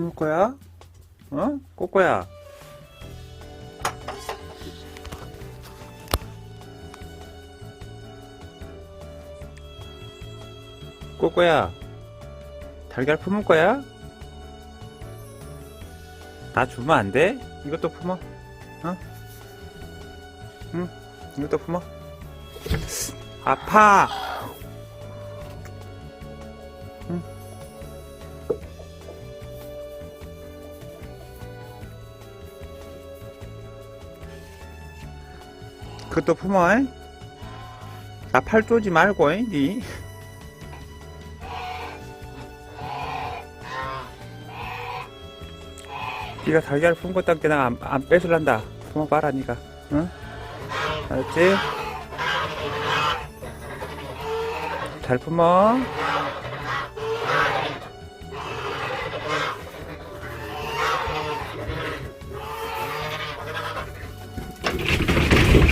품을 거야? 어? 꼬꼬야. 꼬꼬야. 달걀 품을 거야? 나 주면 안 돼? 이것도 품어. 어? 응? 이것도 품어. 아파! 그것도 품어, 잉? 나팔 쪼지 말고, 잉, 니. 니가 달걀 품은 것도 함께 나안 안 뺏을란다. 품어봐라, 니가. 응? 알았지? 잘 품어.